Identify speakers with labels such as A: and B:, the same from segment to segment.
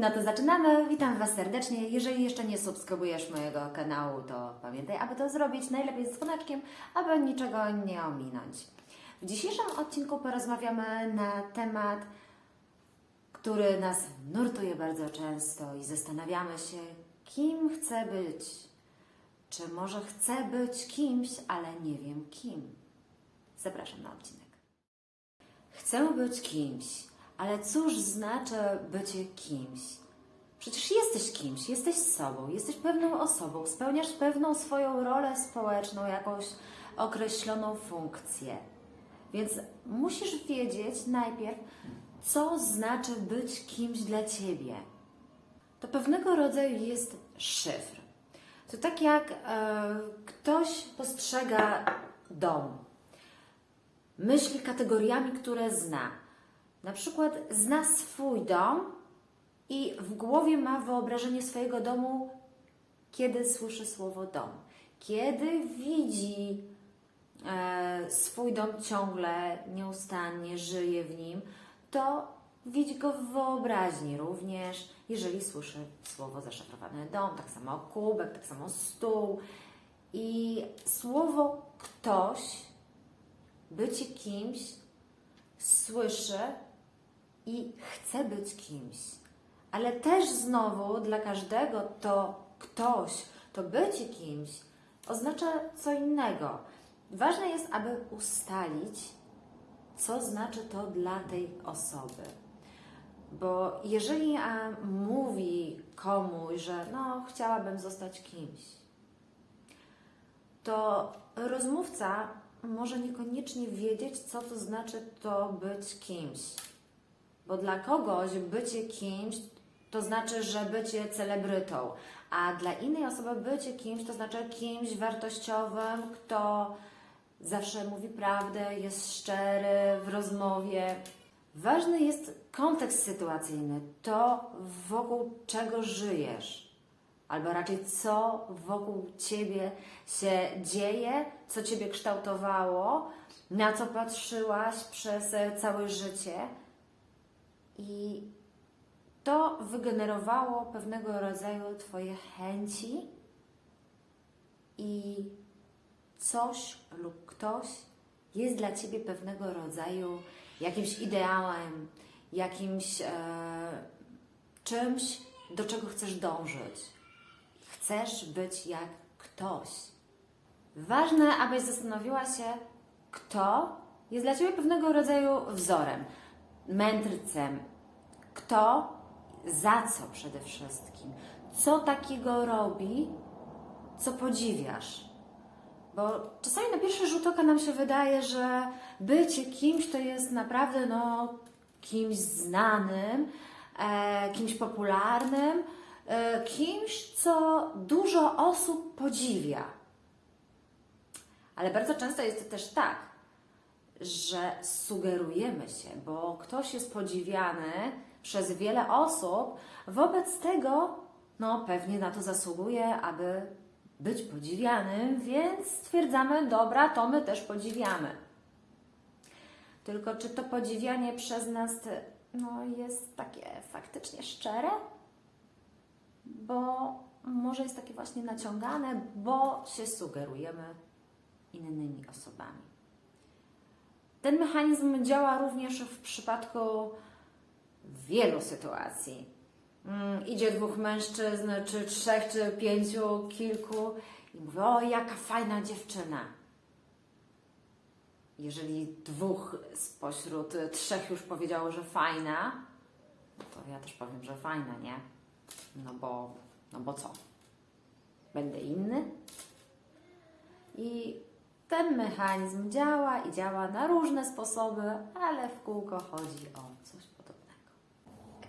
A: No to zaczynamy. Witam Was serdecznie. Jeżeli jeszcze nie subskrybujesz mojego kanału, to pamiętaj, aby to zrobić najlepiej z dzwoneczkiem, aby niczego nie ominąć. W dzisiejszym odcinku porozmawiamy na temat, który nas nurtuje bardzo często i zastanawiamy się, kim chcę być. Czy może chcę być kimś, ale nie wiem kim. Zapraszam na odcinek. Chcę być kimś, ale cóż znaczy bycie kimś? Przecież jesteś kimś, jesteś sobą, jesteś pewną osobą, spełniasz pewną swoją rolę społeczną, jakąś określoną funkcję. Więc musisz wiedzieć najpierw, co znaczy być kimś dla ciebie. To pewnego rodzaju jest szyfr. To tak jak e, ktoś postrzega dom myśli kategoriami, które zna. Na przykład zna swój dom i w głowie ma wyobrażenie swojego domu, kiedy słyszy słowo dom. Kiedy widzi e, swój dom ciągle, nieustannie żyje w nim, to widzi go w wyobraźni również, jeżeli słyszy słowo zaszyfrowane dom, tak samo kubek, tak samo stół. I słowo ktoś bycie kimś słyszy i chce być kimś. Ale też znowu dla każdego to ktoś, to bycie kimś oznacza co innego. Ważne jest, aby ustalić, co znaczy to dla tej osoby. Bo jeżeli a, mówi komuś, że no, chciałabym zostać kimś, to rozmówca może niekoniecznie wiedzieć, co to znaczy to być kimś. Bo dla kogoś bycie kimś to znaczy, że bycie celebrytą, a dla innej osoby bycie kimś to znaczy kimś wartościowym, kto zawsze mówi prawdę, jest szczery w rozmowie. Ważny jest kontekst sytuacyjny, to wokół czego żyjesz albo raczej co wokół ciebie się dzieje, co ciebie kształtowało, na co patrzyłaś przez całe życie. I to wygenerowało pewnego rodzaju Twoje chęci i coś lub ktoś jest dla Ciebie pewnego rodzaju jakimś ideałem, jakimś e, czymś, do czego chcesz dążyć. Chcesz być jak ktoś. Ważne, abyś zastanowiła się, kto jest dla Ciebie pewnego rodzaju wzorem, mędrcem. Kto, za co przede wszystkim. Co takiego robi, co podziwiasz. Bo czasami na pierwszy rzut oka nam się wydaje, że bycie kimś to jest naprawdę no, kimś znanym, e, kimś popularnym, e, kimś, co dużo osób podziwia. Ale bardzo często jest też tak, że sugerujemy się, bo ktoś jest podziwiany przez wiele osób, wobec tego no, pewnie na to zasługuje, aby być podziwianym, więc stwierdzamy, dobra, to my też podziwiamy. Tylko czy to podziwianie przez nas no, jest takie faktycznie szczere? Bo może jest takie właśnie naciągane, bo się sugerujemy innymi osobami. Ten mechanizm działa również w przypadku wielu sytuacji. Mm, idzie dwóch mężczyzn, czy trzech, czy pięciu, kilku i mówią, o jaka fajna dziewczyna. Jeżeli dwóch spośród trzech już powiedziało, że fajna, no to ja też powiem, że fajna, nie? No bo, no bo co? Będę inny? I ten mechanizm działa i działa na różne sposoby, ale w kółko chodzi o coś.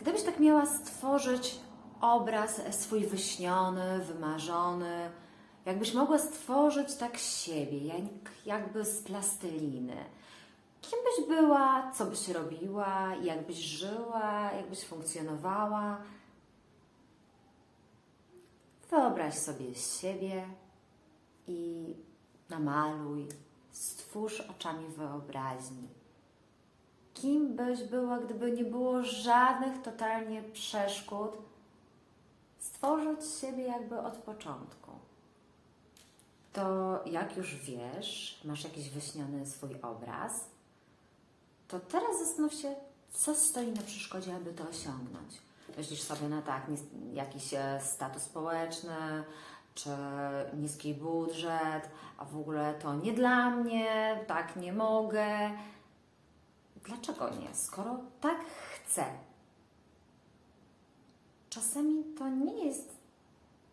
A: Gdybyś tak miała stworzyć obraz swój wyśniony, wymarzony, jakbyś mogła stworzyć tak siebie, jak, jakby z plasteliny, kim byś była, co byś robiła, jak byś żyła, jak byś funkcjonowała? Wyobraź sobie siebie i namaluj, stwórz oczami wyobraźni. Kim byś była, gdyby nie było żadnych totalnie przeszkód, stworzyć siebie jakby od początku. To jak już wiesz, masz jakiś wyśniony swój obraz, to teraz zastanów się, co stoi na przeszkodzie, aby to osiągnąć. Myślisz sobie, no tak, jakiś e, status społeczny, czy niski budżet, a w ogóle to nie dla mnie, tak nie mogę. Dlaczego nie, skoro tak chcę? Czasami to nie jest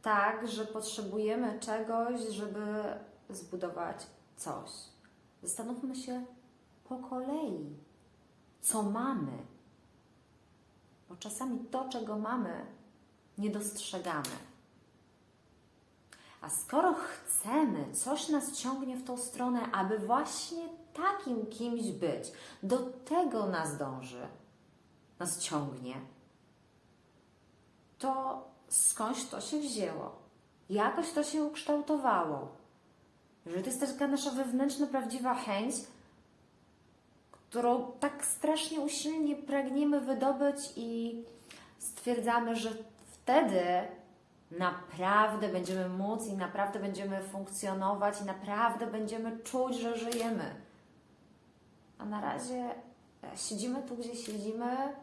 A: tak, że potrzebujemy czegoś, żeby zbudować coś. Zastanówmy się po kolei, co mamy. Bo czasami to, czego mamy, nie dostrzegamy. A skoro chcemy, coś nas ciągnie w tą stronę, aby właśnie takim kimś być, do tego nas dąży, nas ciągnie, to skądś to się wzięło? Jakoś to się ukształtowało. Że to jest taka nasza wewnętrzna, prawdziwa chęć, którą tak strasznie usilnie pragniemy wydobyć i stwierdzamy, że wtedy naprawdę będziemy móc i naprawdę będziemy funkcjonować i naprawdę będziemy czuć, że żyjemy. A na razie e, siedzimy tu, gdzie siedzimy,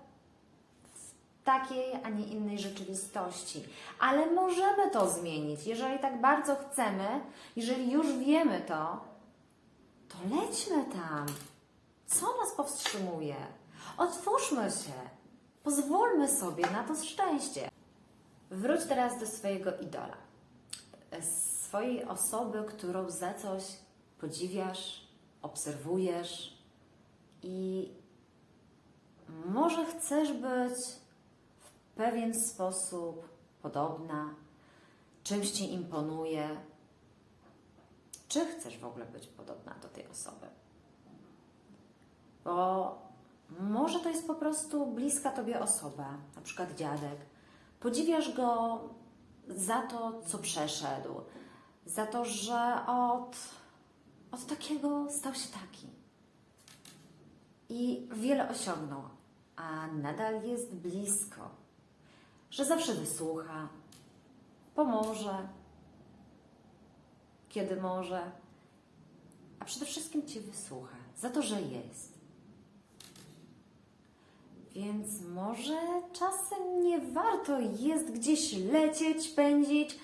A: w takiej, a nie innej rzeczywistości. Ale możemy to zmienić, jeżeli tak bardzo chcemy, jeżeli już wiemy to, to lećmy tam. Co nas powstrzymuje? Otwórzmy się. Pozwólmy sobie na to szczęście. Wróć teraz do swojego idola. Swojej osoby, którą za coś podziwiasz, obserwujesz i może chcesz być w pewien sposób podobna, czymś ci imponuje. Czy chcesz w ogóle być podobna do tej osoby? Bo może to jest po prostu bliska tobie osoba, na przykład dziadek. Podziwiasz go za to, co przeszedł, za to, że od, od takiego stał się taki. I wiele osiągnął, a nadal jest blisko, że zawsze wysłucha, pomoże, kiedy może, a przede wszystkim Cię wysłucha za to, że jest. Więc może czasem nie warto jest gdzieś lecieć, pędzić,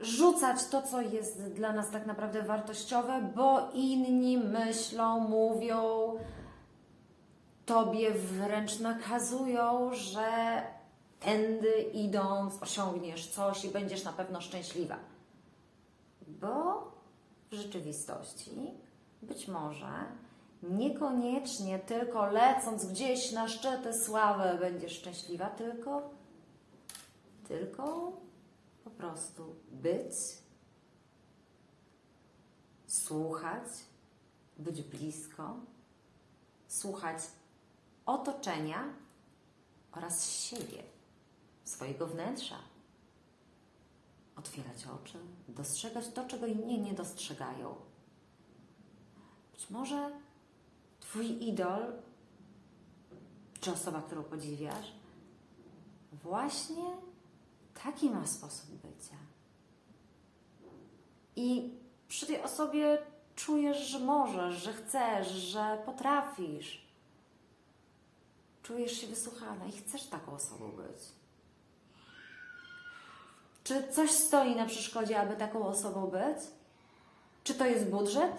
A: rzucać to, co jest dla nas tak naprawdę wartościowe, bo inni myślą, mówią, tobie wręcz nakazują, że tędy idąc osiągniesz coś i będziesz na pewno szczęśliwa. Bo w rzeczywistości być może niekoniecznie tylko lecąc gdzieś na szczyty sławy będziesz szczęśliwa, tylko, tylko po prostu być, słuchać, być blisko, słuchać otoczenia oraz siebie, swojego wnętrza. Otwierać oczy, dostrzegać to, czego inni nie dostrzegają. Być może Twój idol, czy osoba, którą podziwiasz, właśnie taki ma sposób bycia. I przy tej osobie czujesz, że możesz, że chcesz, że potrafisz. Czujesz się wysłuchana i chcesz taką osobą być. Czy coś stoi na przeszkodzie, aby taką osobą być? Czy to jest budżet?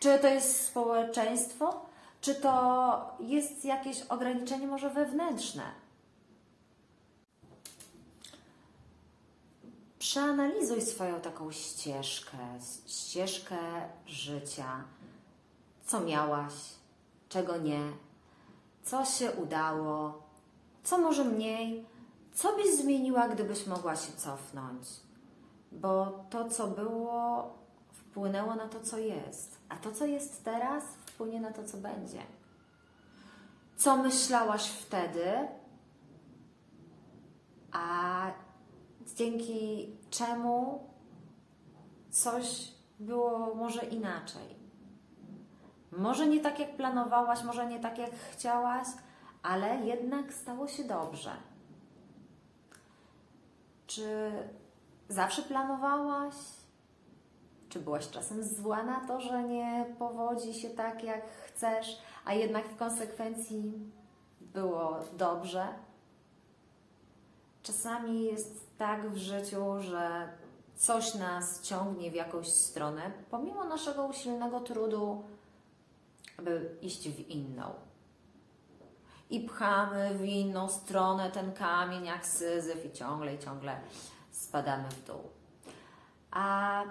A: Czy to jest społeczeństwo? Czy to jest jakieś ograniczenie może wewnętrzne? Przeanalizuj swoją taką ścieżkę, ścieżkę życia. Co miałaś, czego nie, co się udało, co może mniej, co byś zmieniła, gdybyś mogła się cofnąć. Bo to, co było, wpłynęło na to, co jest, a to, co jest teraz, wpłynie na to, co będzie. Co myślałaś wtedy, a dzięki czemu coś było może inaczej. Może nie tak jak planowałaś, może nie tak jak chciałaś, ale jednak stało się dobrze. Czy zawsze planowałaś? Czy byłaś czasem zła na to, że nie powodzi się tak, jak chcesz, a jednak w konsekwencji było dobrze? Czasami jest tak w życiu, że coś nas ciągnie w jakąś stronę, pomimo naszego usilnego trudu, aby iść w inną. I pchamy w inną stronę ten kamień jak syzyf i ciągle i ciągle spadamy w dół. A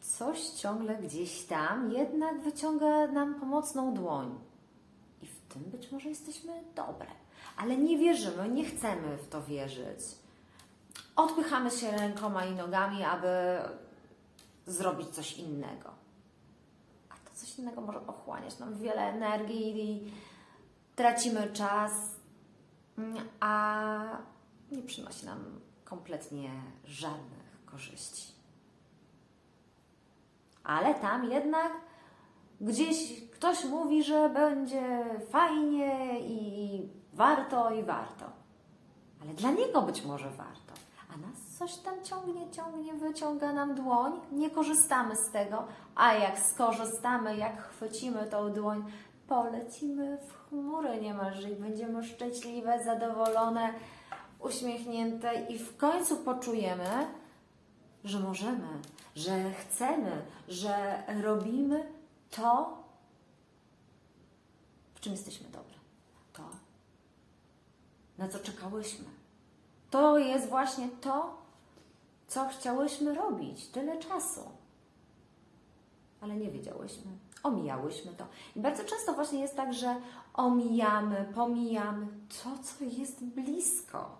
A: coś ciągle gdzieś tam jednak wyciąga nam pomocną dłoń. I w tym być może jesteśmy dobre. Ale nie wierzymy, nie chcemy w to wierzyć. Odpychamy się rękoma i nogami, aby zrobić coś innego. A to coś innego może pochłaniać nam wiele energii i tracimy czas, mm, a nie przynosi nam kompletnie żadnych korzyści. Ale tam jednak gdzieś ktoś mówi, że będzie fajnie i warto i warto. Ale dla niego być może warto. A nas coś tam ciągnie, ciągnie, wyciąga nam dłoń, nie korzystamy z tego, a jak skorzystamy, jak chwycimy tą dłoń, polecimy w chmury niemalże i będziemy szczęśliwe, zadowolone, uśmiechnięte i w końcu poczujemy, że możemy, że chcemy, że robimy to, w czym jesteśmy dobre. Na co czekałyśmy. To jest właśnie to, co chciałyśmy robić tyle czasu. Ale nie wiedziałyśmy. Omijałyśmy to. I bardzo często właśnie jest tak, że omijamy, pomijamy to, co jest blisko.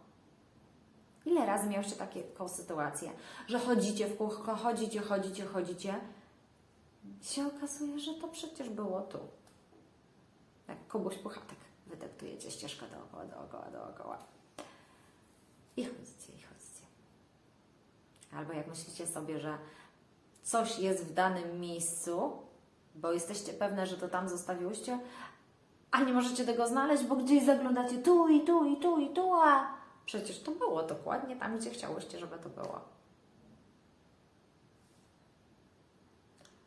A: Ile razy miałyście taką sytuację, że chodzicie w kółko, chodzicie, chodzicie, chodzicie, się okazuje, że to przecież było tu. Jak Kubuś Puchatek wydeptujecie ścieżkę dookoła, dookoła, dookoła. I chodźcie, i chodźcie. Albo jak myślicie sobie, że coś jest w danym miejscu, bo jesteście pewne, że to tam zostawiłyście, a nie możecie tego znaleźć, bo gdzieś zaglądacie tu i tu i tu i tu, a przecież to było dokładnie tam, gdzie chciałyście, żeby to było.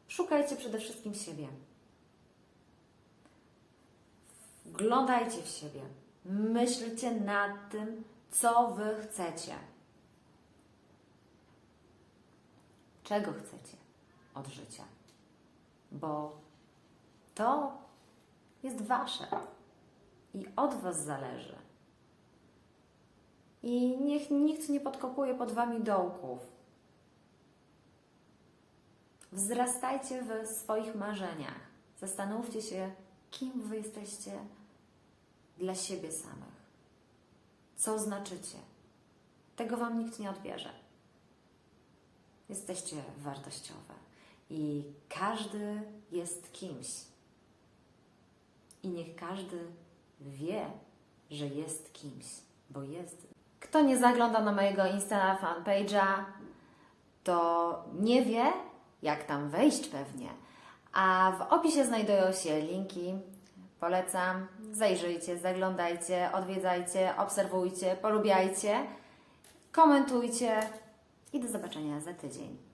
A: Szukajcie przede wszystkim siebie. Wglądajcie w siebie. Myślcie nad tym, co Wy chcecie. Czego chcecie od życia? Bo to jest Wasze i od Was zależy. I niech nikt nie podkopuje pod Wami dołków. Wzrastajcie w swoich marzeniach. Zastanówcie się, kim Wy jesteście dla siebie samych. Co znaczycie. Tego Wam nikt nie odbierze. Jesteście wartościowe i każdy jest kimś. I niech każdy wie, że jest kimś, bo jest. Kto nie zagląda na mojego Insta fanpage'a, to nie wie, jak tam wejść pewnie. A w opisie znajdują się linki. Polecam, zajrzyjcie, zaglądajcie, odwiedzajcie, obserwujcie, polubiajcie, komentujcie i do zobaczenia za tydzień.